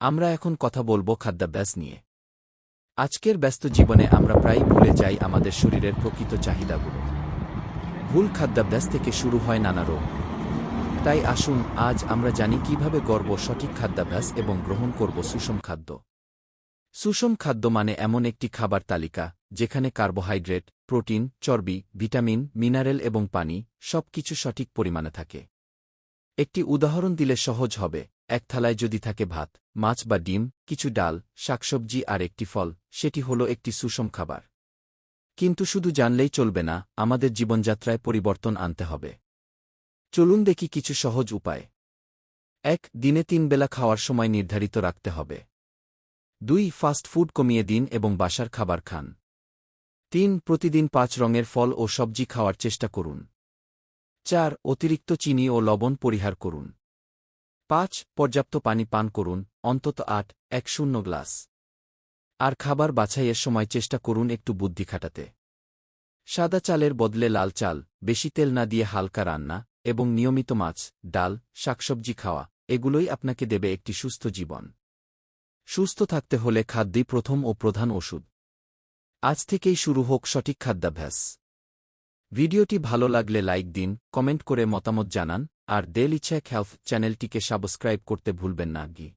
আমরা এখন কথা বলব খাদ্যাভ্যাস নিয়ে। আজকের ব্যস্ত জীবনে আমরা প্রায়ই ভুলে যাই আমাদের শরীরের প্রকৃত চাহিদাগুলো। ভুল খাদ্যাভ্যাস থেকে শুরু হয় নানা রোগ। তাই আসুন, আজ আমরা জানি কীভাবে গর্ব, সঠিক খাদ্যাভ্যাস এবং গ্রহণ করব সুষম খাদ্য। সুষম খাদ্য মানে এমন একটি খাবার তালিকা, যেখানে কার্বোহাইড্রেট, প্রোটিন, চর্বি, ভিটামিন, মিনারেল এবং পানি সবকিছু সঠিক পরিমাণে থাকে। একটি উদাহরণ দিলে সহজ হবে। এক থালায় যদি থাকে ভাত, মাছ বা ডিম, কিছু ডাল, শাকসবজি আর একটি ফল, সেটি হল একটি সুষম খাবার। কিন্তু শুধু জানলেই চলবে না, আমাদের জীবনযাত্রায় পরিবর্তন আনতে হবে। চলুন দেখি কিছু সহজ উপায়। এক, দিনে তিন বেলা খাওয়ার সময় নির্ধারিত রাখতে হবে। দুই, ফাস্ট ফুড কমিয়ে দিন এবং বাসার খাবার খান। তিন, প্রতিদিন পাঁচ রঙের ফল ও সবজি খাওয়ার চেষ্টা করুন। চার, অতিরিক্ত চিনি ও লবণ পরিহার করুন। পাঁচ, পর্যাপ্ত পানি পান করুন, অন্তত আট, এক শূন্য গ্লাস। আর খাবার বাছাইয়ের সময় চেষ্টা করুন একটু বুদ্ধি খাটাতে। সাদা চালের বদলে লাল চাল, বেশি তেল না দিয়ে হালকা রান্না, এবং নিয়মিত মাছ, ডাল, শাকসবজি খাওয়া, এগুলোই আপনাকে দেবে একটি সুস্থ জীবন। সুস্থ থাকতে হলে খাদ্যই প্রথম ও প্রধান ওষুধ। আজ থেকেই শুরু হোক সঠিক খাদ্যাভ্যাস। ভিডিওটি ভালো লাগলে লাইক দিন, কমেন্ট করে মতামত জানান, আর ডেলি চেক হেলথ চ্যানেলটিকে সাবস্ক্রাইব করতে ভুলবেন না, গি।